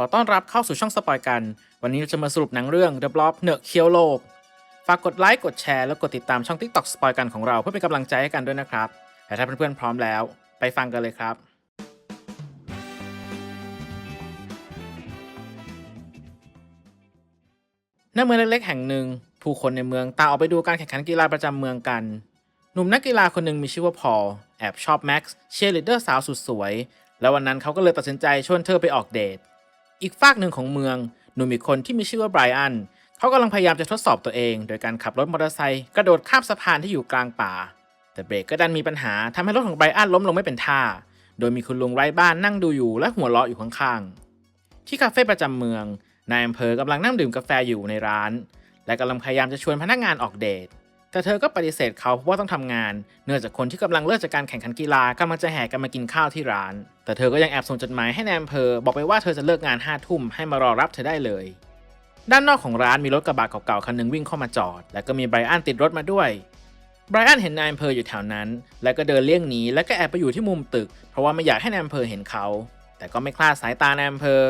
ขอต้อนรับเข้าสู่ช่องสปอยกัน วันนี้เราจะมาสรุปหนังเรื่อง The Blob เนอะเคียวโลก ฝากกดไลค์กดแชร์แล้วกดติดตามช่อง TikTok สปอยกันของเราเพื่อเป็นกำลังใจให้กันด้วยนะครับแต่ถ้าเพื่อนๆพร้อมแล้ว ไปฟังกันเลยครับ ณ เมืองเล็กๆแห่งหนึ่ง ผู้คนในเมืองต่างออกไปดูการแข่งขันกีฬาประจำเมืองกัน หนุ่มนักกีฬาคนหนึ่งมีชื่อว่าพอลแอบชอบแม็กซ์เชียร์ลีดเดอร์สาวสุดสวย แล้ววันนั้นเขาก็เลยตัดสินใจชวนเธอไปออกเดท อีกฝากหนึ่งของเมืองหนุ่มอีกคนที่มีชื่อว่าไบรอันเขากำลังพยายามจะทดสอบตัวเอง โดยการขับรถมอเตอร์ไซค์กระโดดข้ามสะพานที่อยู่กลางป่า แต่เบรกก็ดันมีปัญหาทำให้รถของไบรอันล้มลงไม่เป็นท่า โดยมีคุณลุงไร้บ้านนั่งดูอยู่และหัวเราะอยู่ข้างๆ ที่คาเฟ่ประจำเมืองนายอำเภอกำลังนั่งดื่มกาแฟอยู่ในร้าน และกำลังพยายามจะชวนพนักงานออกเดท แต่เธอก็ปฏิเสธเขาเพราะว่าต้องทำงาน เนื่องจากคนที่กำลังเลิกจากการแข่งขันกีฬากำลังจะแห่กันมากินข้าวที่ร้าน แต่เธอก็ยังแอบส่งจดหมายให้นายอำเภอบอกไปว่าเธอจะเลิกงานห้าทุ่มให้มารอรับเธอได้เลย ด้านนอกของร้านมีรถกระบะเก่าๆคันหนึงวิ่งเข้ามาจอด และก็มีไบรอันติดรถมาด้วยไบรอันเห็นนายอำเภออยู่แถวนั้น แล้วก็เดินเลี่ยงหนีแล้วก็แอบไปอยู่ที่มุมตึก เพราะว่าไม่อยากให้นายอำเภอเห็นเขา แต่ก็ไม่คลาดสายตานายอำเภอ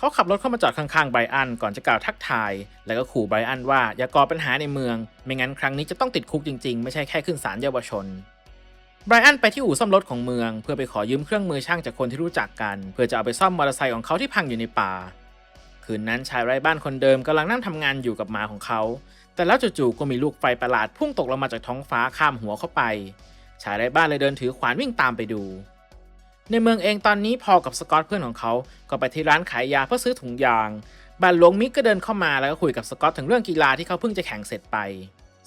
เขาขับรถเข้ามาจอดข้างๆไบรอันก่อนจะกล่าวทักทาย แล้วก็ขู่ไบรอันว่าอย่าก่อปัญหาในเมือง ไม่งั้นครั้งนี้จะต้องติดคุกจริงๆ ไม่ใช่แค่ขึ้นศาลเยาวชนไบรอันไปที่อู่ซ่อมรถของเมือง เพื่อไปขอยืมเครื่องมือช่างจากคนที่รู้จักกัน เพื่อจะเอาไปซ่อมมอเตอร์ไซค์ของเขาที่พังอยู่ในป่า คืนนั้นชายไร้บ้านคนเดิมกำลังนั่งทำงานอยู่กับหมาของเขา แต่แล้วจู่ๆก็มีลูกไฟประหลาดพุ่งตกลงมาจากท้องฟ้าข้ามหัวเข้าไป ชายไร้บ้านเลยเดินถือขวานวิ่งตามไปดู ในเมืองเองตอนนี้พอกับสกอตเพื่อนของเขา ก็ไปที่ร้านขายยาเพื่อซื้อถุงยางบานหลวงมิกก็เดินเข้ามาแล้วก็คุยกับสกอตถึงเรื่องกีฬาที่เขาเพิ่งจะแข่งเสร็จไป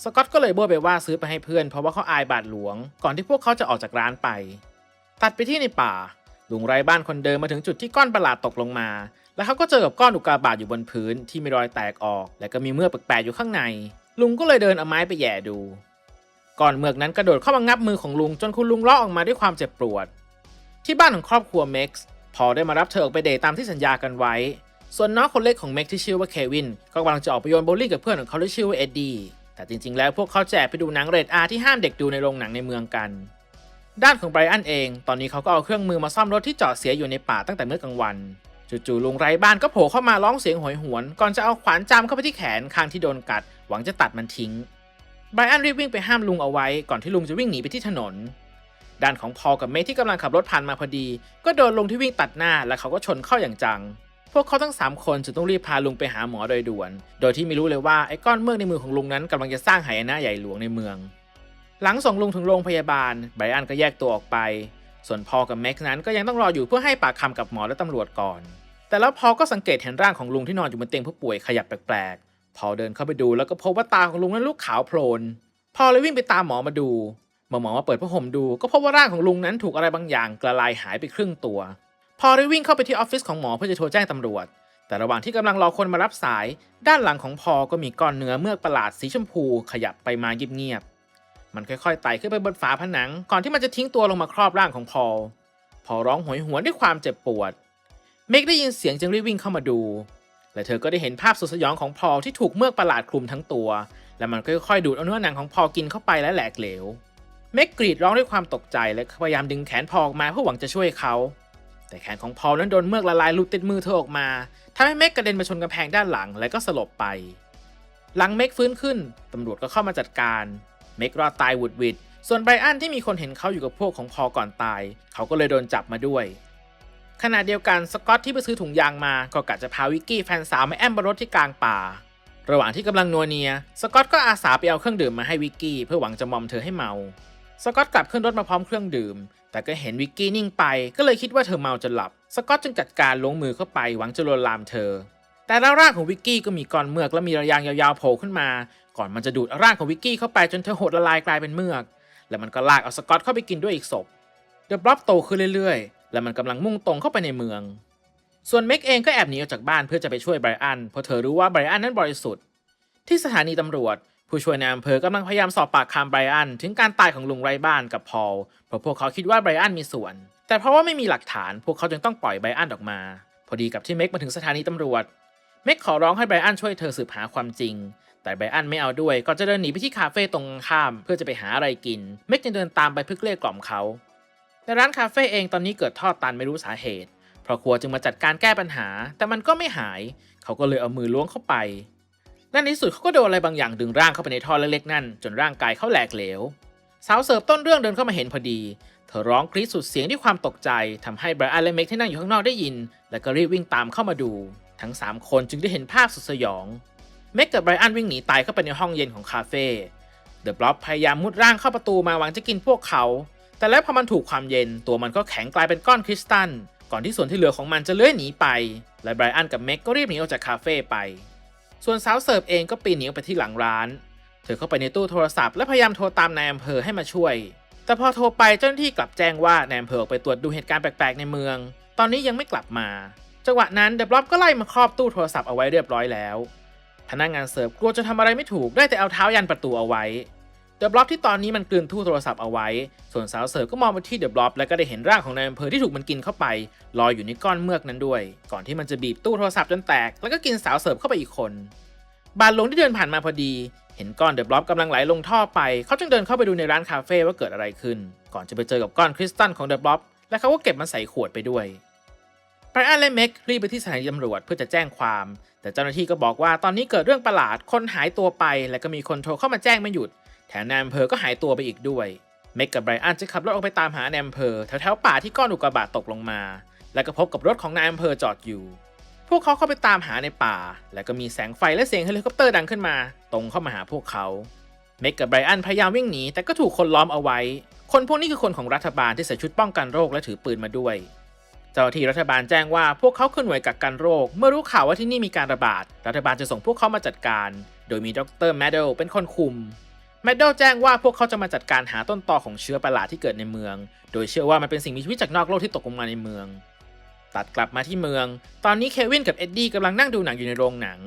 สกอตก็เลยโบยไปว่าซื้อไปให้เพื่อนเพราะว่าเขาอายบาทหลวง ก่อนที่พวกเขาจะออกจากร้านไป ตัดไปที่ในป่า ลุงไร้บ้านคนเดิมมาถึงจุดที่ก้อนประหลาดตกลงมา แล้วเขาก็เจอกับก้อนอุกกาบาตอยู่บนพื้นที่มีรอยแตกออก และก็มีเมือกแปลกๆอยู่ข้างใน ลุงก็เลยเดินเอาไม้ไปแย่ดู ก่อนเมือกนั้นกระโดดเข้ามางับมือของลุงจนคุณลุงร้องออกมาด้วยความเจ็บปวด ที่บ้านของครอบครัวเม็กซ์พอได้มารับเธอออกไปเดทตามที่สัญญากันไว้ ส่วนน้องคนเล็กของเม็กที่ชื่อว่าเควินก็กำลังจะออกไปโยนโบว์ลิ่งกับเพื่อนของเขาที่ชื่อว่าเอ็ดดี้แต่จริงๆ แล้วพวกเขาแจกไปดูหนังเรทอาที่ห้ามเด็กดูในโรงหนังในเมืองกัน ด้านของไบรอันเอง ตอนนี้เขาก็เอาเครื่องมือมาซ่อมรถที่จอดเสียอยู่ในป่าตั้งแต่เมื่อกลางวันจู่ๆลุงไร้บ้านก็โผล่เข้ามาร้องเสียงโหยหวน ก่อนจะเอาขวานจามเข้าไปที่แขนข้างที่โดนกัด หวังจะตัดมันทิ้งไบรอันรีบวิ่งไปห้ามลุงเอาไว้ ก่อนที่ลุงจะวิ่งหนีไปที่ถนน ด้านของพอลกับเมย์ที่กำลังขับรถผ่านมาพอดี ก็โดนลุงที่วิ่งตัดหน้าและเขาก็ชนเข้าอย่างจัง พวกเขาทั้ง 3 คนจึงต้องรีบพาลุงไปหาหมอโดยด่วน โดยที่ไม่รู้เลยว่าไอ้ก้อนเมือกในมือของลุงนั้นกำลังจะสร้างหายนะใหญ่หลวงในเมือง หลังส่งลุงถึงโรงพยาบาลไบรอันก็แยกตัวออกไป ส่วนพอลกับแม็กซ์นั้นก็ยังต้องรออยู่เพื่อให้ปากคำกับหมอและตำรวจก่อน แต่แล้วพอลก็สังเกตเห็นร่างของลุงที่นอนอยู่บนเตียงผู้ป่วยขยับแปลกๆพอลเดินเข้าไปดูแล้วก็พบว่าตาของลุงนั้นลุกขาวโพลนพอลเลยวิ่งไปตามหมอมาดู เมื่อหมอมาเปิดผ้าห่มดู ก็พบว่าร่างของลุงนั้นถูกอะไรบางอย่างกระลายหายไปครึ่งตัว พอเลยวิ่งเข้าไปที่ออฟฟิศของหมอเพื่อจะโทรแจ้งตำรวจ แต่ระหว่างที่กำลังรอคนมารับสาย ด้านหลังของพอก็มีก้อนเนื้อเมือกประหลาดสีชมพู ขยับไปมาเงียบๆมันค่อยๆไต่ขึ้นไปบนฝาผนัง ก่อนที่มันจะทิ้งตัวลงมาครอบร่างของพอพอร้องโหยหวนด้วยความเจ็บปวดเมกได้ยินเสียงจึงรีบวิ่งเข้ามาดูและเธอก็ได้เห็นภาพสุดสยองของพอที่ถูกเมือกประหลาดคลุมทั้งตัว และมันค่อยๆดูดเอาเนื้อหนังของพอกินเข้าไปและแหลกเหลว เมกกรีดร้องด้วยความตกใจและพยายามดึงแขนพอลออกมาเพื่อหวังจะช่วยเขา แต่แขนของพอลนั้นโดนเมือกละลายลุดติดมือเธอออกมาทำให้เมกกระเด็นมาชนกำแพงด้านหลังและก็สลบไป หลังเมกฟื้นขึ้นตำรวจก็เข้ามาจัดการเมกรอดตายหวุดหวิดส่วนไบรอันที่มีคนเห็นเขาอยู่กับพวกของพอลก่อนตาย เขาก็เลยโดนจับมาด้วยขณะเดียวกันสกอตที่ไปซื้อถุงยางมาก็กะจะพาวิกกี้แฟนสาวมาแอมบรถที่กลางป่า ระหว่างที่กำลังนัวเนีย สกอตก็อาสาไปเอาเครื่องดื่มมาให้วิกกี้เพื่อหวังจะมอมเธอให้เมา สกอตกลับขึ้นรถมาพร้อมเครื่องดื่ม แต่ก็เห็นวิกกี้นิ่งไปก็เลยคิดว่าเธอเมาจนหลับ สกอตจึงจัดการลงมือเข้าไปหวังจะลวนลามเธอ แต่แล้วร่างของวิกกี้ก็มีก้อนเมือกและมีระยางยาวๆโผล่ขึ้นมา ก่อนมันจะดูดร่างของวิกกี้เข้าไปจนเธอหดละลายกลายเป็นเมือก และมันก็ลากเอาสกอตเข้าไปกินด้วยอีกศพ เดอะบล็อบโตขึ้นเรื่อยๆ และมันกำลังมุ่งตรงเข้าไปในเมือง ส่วนเมกเองก็แอบหนีออกจากบ้านเพื่อจะไปช่วยไบรอันเพราะเธอรู้ว่าไบรอันนั้นบริสุทธิ์ที่สถานีตำรวจ ผู้ช่วยในอำเภอกำลังพยายามสอบปากคำไบรอันถึงการตายของลุงไรบ้านกับพอลเพราะพวกเขาคิดว่าไบรอันมีส่วน แต่เพราะว่าไม่มีหลักฐานพวกเขาจึงต้องปล่อยไบรอันออกมา พอดีกับที่เม็กมาถึงสถานีตำรวจ เม็กขอร้องให้ไบรอันช่วยเธอสืบหาความจริง แต่ไบรอันไม่เอาด้วยก็จะเดินหนีไปที่คาเฟ่ตรงข้าม เพื่อจะไปหาอะไรกิน เม็กยังเดินตามไปเพื่อเกลี้ยกล่อมเขาในร้านคาเฟ่เองตอนนี้เกิดท่อตันไม่รู้สาเหตุ เพราะครัวจึงมาจัดการแก้ปัญหา แต่มันก็ไม่หาย เขาก็เลยเอามือล้วงเข้าไป และในที่สุดเขาก็โดนอะไรบางอย่างดึงร่างเข้าไปในท่อเล็กๆนั่นจนร่างกายเขาแหลกเหลว สาวเสิร์ฟต้นเรื่องเดินเข้ามาเห็นพอดี เธอร้องกรี๊ดสุดเสียงด้วยความตกใจทำให้ไบรอันและเมกที่นั่งอยู่ข้างนอกได้ยิน และก็รีบวิ่งตามเข้ามาดู ทั้ง 3 คนจึงได้เห็นภาพสุดสยอง เมกกับไบรอันวิ่งหนีตายเข้าไปในห้องเย็นของคาเฟ่เดอะบล็อบพยายามมุดร่างเข้าประตูมาหวังจะกินพวกเขา แต่แล้วพอมันถูกความเย็นตัวมันก็แข็งกลายเป็นก้อนคริสตัลก่อนที่ส่วนที่เหลือของมันจะเลื้อยหนีไป และไบรอันกับเมกก็รีบหนีออกจากคาเฟ่ไป ส่วนสาวเสิร์ฟเองก็ปีนหนีออกไปที่หลังร้าน เธอเข้าไปในตู้โทรศัพท์และพยายามโทรตามนายอำเภอให้มาช่วย แต่พอโทรไปเจ้าหน้าที่กลับแจ้งว่านายอำเภอออกไปตรวจดูเหตุการณ์แปลกๆในเมือง ตอนนี้ยังไม่กลับมา จังหวะนั้นเดบล็อบก็ไล่มาครอบตู้โทรศัพท์เอาไว้เรียบร้อยแล้ว พนักงานเสิร์ฟกลัวจะทำอะไรไม่ถูกได้แต่เอาเท้ายันประตูเอาไว้ เดอะบล็อบที่ตอนนี้มันกลืนตู้โทรศัพท์เอาไว้ ส่วนสาวเสิร์ฟก็มองไปที่เดอะบล็อบแล้วก็ได้เห็นร่างของนายอำเภอที่ถูกมันกินเข้าไปลอยอยู่ในก้อนเมือกนั้นด้วย ก่อนที่มันจะบีบตู้โทรศัพท์จนแตก แล้วก็กินสาวเสิร์ฟเข้าไปอีกคน บานหลงที่เดินผ่านมาพอดี เห็นก้อนเดอะบล็อบกำลังไหลลงท่อไป เขาจึงเดินเข้าไปดูในร้านคาเฟ่ว่าเกิดอะไรขึ้น ก่อนจะไปเจอกับก้อนคริสตัลของเดอะบล็อบและเขาก็เก็บมันใส่ขวดไปด้วยไบรอันและเมกรีบไปที่สถานีตำรวจเพื่อจะแจ้งความ แต่เจ้าหน้าที่ก็บอกว่าตอนนี้เกิดเรื่องประหลาดคนหายตัวไป และก็มีคนโทรเข้ามาแจ้งไม่หยุด ถมนายอำเภอก็หายตัวไปอีกด้วยเมกกับไบรอันจะขับรถออกไปตามหานายอำเภอแถวๆป่าที่ก้อนอุกกาบาตตกลงมา และก็พบกับรถของนายอำเภอจอดอยู่ พวกเขาเข้าไปตามหาในป่า แล้วก็มีแสงไฟและเสียงเฮลิคอปเตอร์ดังขึ้นมา ตรงเข้ามาหาพวกเขาเมกกับไบรอันพยายามวิ่งหนีแต่ก็ถูกคนล้อมเอาไว้ คนพวกนี้คือคนของรัฐบาลที่ใส่ชุดป้องกันโรคและถือปืนมาด้วย เจ้าหน้าที่รัฐบาลแจ้งว่าพวกเขาคือหน่วยกักกันโรค เมื่อรู้ข่าวว่าที่นี่มีการระบาด รัฐบาลจะส่งพวกเขามาจัดการ โดยมีดรแมดเดลเป็นคนคุม แมดเดลแจ้งว่าพวกเขาจะมาจัดการหาต้นตอของเชื้อประหลาดที่เกิดในเมือง โดยเชื่อว่ามันเป็นสิ่งมีชีวิตจากนอกโลกที่ตกลงมาในเมือง ตัดกลับมาที่เมือง ตอนนี้เควินกับเอ็ดดี้กำลังนั่งดูหนังอยู่ในโรงหนัง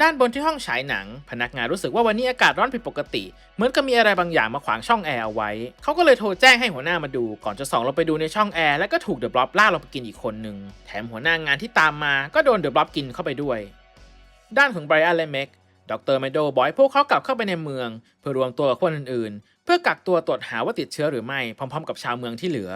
ด้านบนที่ห้องฉายหนัง พนักงานรู้สึกว่าวันนี้อากาศร้อนผิดปกติ เหมือนกับมีอะไรบางอย่างมาขวางช่องแอร์เอาไว้ เขาก็เลยโทรแจ้งให้หัวหน้ามาดู ก่อนจะส่องลงไปดูในช่องแอร์แล้วก็ถูกเดอะบล็อบล่าลงไปกินอีกคนหนึ่งแถมหัวหน้างานที่ตามมา ก็โดนเดอะบล็อบกินเข้าไปด้วย ด้านของไบรอันและเมก ดรไมโดบอกให้พวกเขากลับเข้าไปในเมือง เพื่อรวมตัวกับคนอื่นๆ เพื่อกักตัวตรวจหาว่าติดเชื้อหรือไม่พร้อมๆ กับชาวเมืองที่เหลือ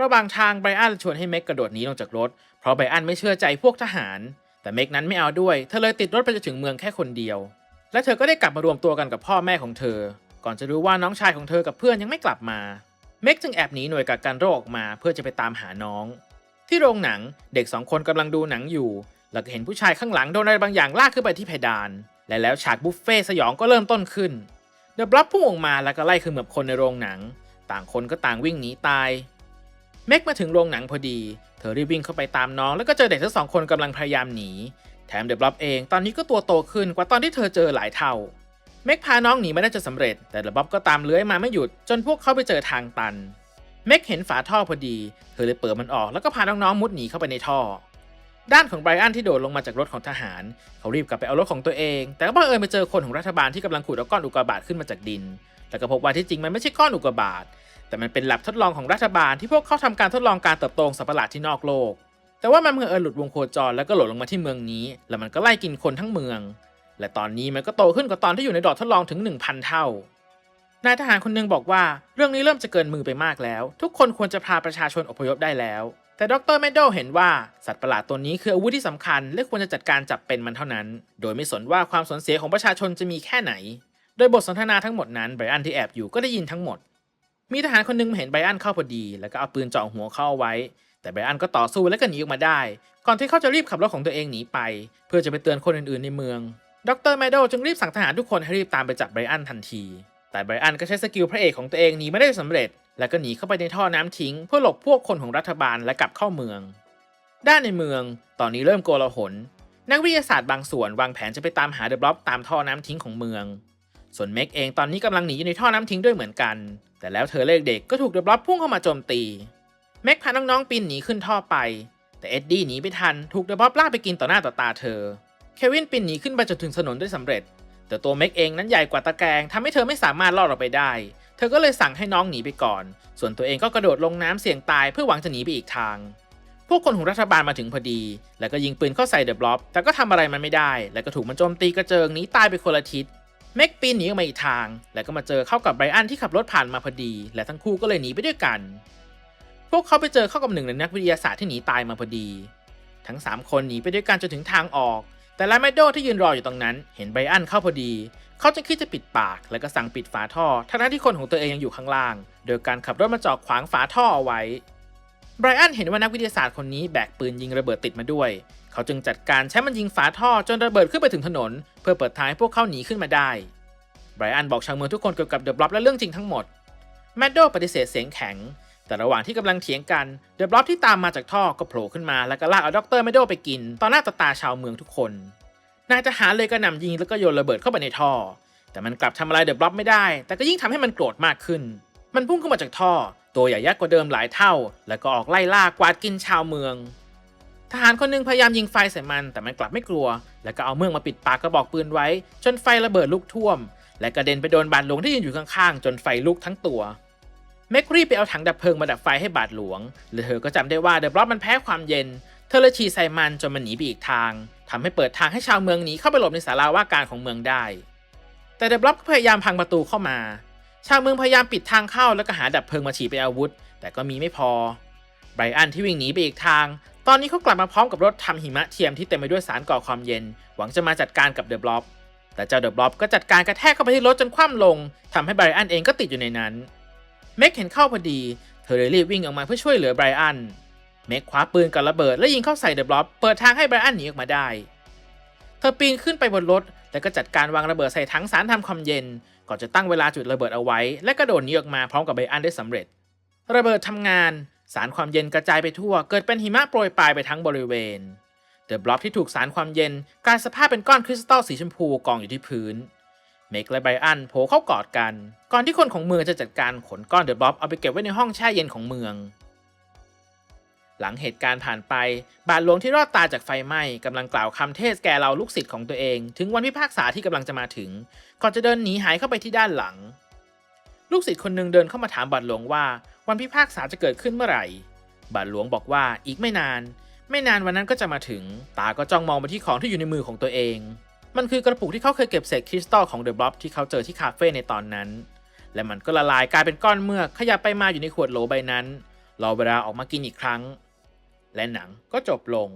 ระหว่างทางไบรอันชวนให้เมกกระโดดหนีลงจากรถ เพราะไบรอันไม่เชื่อใจพวกทหาร แต่เมกนั้นไม่เอาด้วย เธอเลยติดรถไปจนถึงเมืองแค่คนเดียว และเธอก็ได้กลับมารวมตัวกันกับพ่อแม่ของเธอ ก่อนจะรู้ว่าน้องชายของเธอกับเพื่อนยังไม่กลับมา เมกจึงแอบหนีหน่วยกักกันโรคออกมาเพื่อจะไปตามหาน้อง ที่โรงหนังเด็กสองคนกำลังดูหนังอยู่ แล้วก็เห็นผู้ชายข้างหลังโดนอะไรบางอย่างลากขึ้นไปที่เพดาน และแล้วฉากบุฟเฟ่สยองก็เริ่มต้นขึ้น เดอะบล็อบพุ่งออกมาแล้วก็ไล่คือเหมือบคนในโรงหนัง ต่างคนก็ต่างวิ่งหนีตาย เมกมาถึงโรงหนังพอดี เธอรีบวิ่งเข้าไปตามน้องแล้วก็เจอเด็กทั้งสองคนกำลังพยายามหนี แถมเดอะบล็อบเองตอนนี้ก็ตัวโตขึ้นกว่าตอนที่เธอเจอหลายเท่า เมกพาน้องหนีไม่ได้จะสำเร็จ แต่เดอะบล็อบก็ตามเลื้อยมาไม่หยุดจนพวกเขาไปเจอทางตัน เมกเห็นฝาท่อพอดี เธอเลยเปิดมันออกแล้วก็พาน้องๆมุดหนีเข้าไปในท่อ ด้านของไบรอันที่โดดลงมาจากรถของทหาร เขารีบกลับไปเอารถของตัวเอง แต่ก็บังเอิญไปเจอคนของรัฐบาลที่กำลังขุดเอาก้อนอุกกาบาตขึ้นมาจากดิน แล้วก็พบว่าที่จริงมันไม่ใช่ก้อนอุกกาบาต แต่มันเป็นแลบทดลองของรัฐบาลที่พวกเขาทำการทดลองการเติบโตของสัตว์ประหลาดที่นอกโลก แต่ว่ามันบังเอิญหลุดวงโคจรแล้วก็หล่นลงมาที่เมืองนี้ แล้วมันก็ไล่กินคนทั้งเมือง และตอนนี้มันก็โตขึ้นกว่าตอนที่อยู่ในดอดทดลองถึง 1,000 เท่านายทหารคนหนึ่งบอกว่า เรื่องนี้เริ่มจะเกินมือไปมากแล้ว ทุกคนควรจะพาประชาชนอพยพได้แล้ว แต่ดรแมดโดเห็นว่าสัตว์ประหลาดตัวนี้คืออาวุธที่สำคัญ และควรจะจัดการจับเป็นมันเท่านั้น โดยไม่สนว่าความสูญเสียของประชาชนจะมีแค่ไหน โดยบทสนทนาทั้งหมดนั้นไบรอันที่แอบอยู่ก็ได้ยินทั้งหมด มีทหารคนหนึงมาเห็นไบรอันเข้าพอดี แล้วก็เอาปืนเจ่อหัวเข้าไว้ แต่ไบรอันก็ต่อสู้และก็หนีออกมาได้ ก่อนที่เขาจะรีบขับรถของตัวเองหนีไป เพื่อจะไปเตือนคนอื่นๆในเมือง ดรแมดโดจึงรีบสั่งทหารทุกคนให้รีบตามไปจับไบรอันทันที แต่ไบรอันก็ใช้สกิลพระเอกของตัวเองหนีไม่ได้สำเร็จ แล้วก็หนีเข้าไปในท่อน้ำทิ้ง เพื่อหลบพวกคนของรัฐบาลและกลับเข้าเมือง ด้านในเมืองตอนนี้เริ่มโกลาหล นักวิทยาศาสตร์บางส่วนวางแผนจะไปตามหาเดอะบล็อบตามท่อน้ำทิ้งของเมือง ส่วนเม็กเองตอนนี้กำลังหนีอยู่ในท่อน้ำทิ้งด้วยเหมือนกัน แต่แล้วเธอเลขเด็กก็ถูกเดอะบล็อบพุ่งเข้ามาโจมตี เม็กพาน้องๆปีนหนีขึ้นท่อไป แต่เอ็ดดี้หนีไม่ทันถูกเดอะบล็อบลากไปกินต่อหน้าต่อตาเธอ เควินปีนหนีขึ้นไปจนถึงถนนได้สำเร็จ แต่ตัวเม็กเองนั้นใหญ่กว่าตะแกรงทำให้เธอไม่สามารถรอดออกไปได้ ธอก็เลยสั่งให้น้องหนีไปก่อน ส่วนตัวเองก็กระโดดลงน้ำเสี่ยงตายเพื่อหวังจะหนีไปอีกทาง พวกคนของรัฐบาลมาถึงพอดี แล้วก็ยิงปืนเข้าใส่เดอะบล็อบ แต่ก็ทำอะไรมันไม่ได้ แล้วก็ถูกมันโจมตีกระเจิงหนีตายไปคนละทิศ เม็กปีนหนีออกมาอีกทาง แล้วก็มาเจอเข้ากับไบรอันที่ขับรถผ่านมาพอดี และทั้งคู่ก็เลยหนีไปด้วยกัน พวกเขาไปเจอเข้ากับหนึ่งในนักวิทยาศาสตร์ที่หนีตายมาพอดี ทั้ง 3 คนหนีไปด้วยกันจนถึงทางออก แต่ลาเมโดที่ยืนรออยู่ตรงนั้น เห็นไบรอันเข้าพอดี เขาจึงคิดจะปิดปาก แล้วก็สั่งปิดฝาท่อ ทั้งที่คนของตัวเองยังอยู่ข้างล่าง โดยการขับรถมาจอดขวางฝาท่อเอาไว้ ไบรอันเห็นว่านักวิทยาศาสตร์คนนี้แบกปืนยิงระเบิดติดมาด้วย เขาจึงจัดการใช้มันยิงฝาท่อจนระเบิดขึ้นไปถึงถนน เพื่อเปิดทางให้พวกเขาหนีขึ้นมาได้ ไบรอันบอกชาวเมืองทุกคนเกี่ยวกับเดอะบล็อบและเรื่องจริงทั้งหมด แมดโดปฏิเสธเสียงแข็ง แต่ระหว่างที่กำลังเถียงกัน เดอะบล็อบที่ตามมาจากท่อก็โผล่ขึ้นมาแล้วก็ลากเอาด็อกเตอร์แมดโดไปกินต่อหน้าต่อตาชาวเมืองทุกคน นายทหารเลยกระหน่ำยิงแล้วก็โยนระเบิดเข้าไปในท่อ แต่มันกลับทำอะไรเดอะบล็อบไม่ได้ แต่ก็ยิ่งทำให้มันโกรธมากขึ้น มันพุ่งเข้ามาจากท่อ ตัวใหญ่ยักษ์กว่าเดิมหลายเท่า แล้วก็ออกไล่ล่ากวาดกินชาวเมือง ทหารคนหนึงพยายามยิงไฟใส่มัน แต่มันกลับไม่กลัว แล้วก็เอาเมืองมาปิดปากกระบอกปืนไว้ จนไฟระเบิดลุกท่วม และกระเด็นไปโดนบาทหลวงที่ยืนอยู่ข้างๆ จนไฟลุกทั้งตัว เมกรีบไปเอาถังดับเพลิงมาดับไฟให้บาทหลวงและเธอก็จำได้ว่าเดอะบล็อบมันแพ้ความเย็น เธอเลยฉีใส่มันจนมันหนีไปอีกทางทำให้เปิดทางให้ชาวเมืองหนีเข้าไปหลบในศาลาว่าการของเมืองได้ แต่เดอะบล็อบก็พยายามพังประตูเข้ามา ชาวเมืองพยายามปิดทางเข้าแล้วก็หาดับเพลิงมาฉีดเป็นอาวุธ แต่ก็มีไม่พอไบรอันที่วิ่งหนีไปอีกทาง ตอนนี้เขากลับมาพร้อมกับรถทำหิมะเทียมที่เต็มไปด้วยสารก่อความเย็น หวังจะมาจัดการกับเดอะบล็อบแต่เจ้าเดอะบล็อบก็จัดการกระแทกเข้าไปที่รถจนคว่ำลงทำให้ไบรอันเองก็ติดอยู่ในนั้น เมกเห็นเข้าพอดี เธอเลยรีบวิ่งออกมาเพื่อช่วยเหลือไบรอัน เมกคว้าปืนกับระเบิดและยิงเข้าใส่เดอะบล็อบเปิดทางให้ไบรอันหนีออกมาได้ เธอปีนขึ้นไปบนรถ แล้วก็จัดการวางระเบิดใส่ถังสารทำความเย็น ก่อนจะตั้งเวลาจุดระเบิดเอาไว้ และกระโดดหนีออกมาพร้อมกับไบรอันได้สำเร็จ ระเบิดทำงาน สารความเย็นกระจายไปทั่ว เกิดเป็นหิมะโปรยปลายไปทั้งบริเวณ เดอะบล็อบที่ถูกสารความเย็นกลายสภาพเป็นก้อนคริสตัลสีชมพูกองอยู่ที่พื้น เมกและไบอันโผล่เข้ากอดกัน ก่อนที่คนของเมืองจะจัดการขนก้อนเดอะบล็อบเอาไปเก็บไว้ในห้องแช่เย็นของเมือง หลังเหตุการณ์ผ่านไป บาทหลวงที่รอดตายจากไฟไหม้กำลังกล่าวคำเทศแก่เราลูกศิษย์ของตัวเอง ถึงวันพิพากษาที่กำลังจะมาถึง ก่อนจะเดินหนีหายเข้าไปที่ด้านหลัง ลูกศิษย์คนหนึ่งเดินเข้ามาถามบาทหลวงว่า วันพิพากษาจะเกิดขึ้นเมื่อไหร่ บาทหลวงบอกว่าอีกไม่นาน ไม่นานวันนั้นก็จะมาถึง ตาก็จ้องมองไปที่ของที่อยู่ในมือของตัวเอง มันคือกระปุกที่เขาเคยเก็บเศษคริสตัลของเดอะบล็อบที่เขาเจอที่คาเฟ่ในตอนนั้น และมันก็ละลายกลายเป็นก้อนเมือกขยับไปมาอยู่ในขวดโหลใบนั้น รอเวลาออกมากินอีกครั้ง และหนังก็จบลง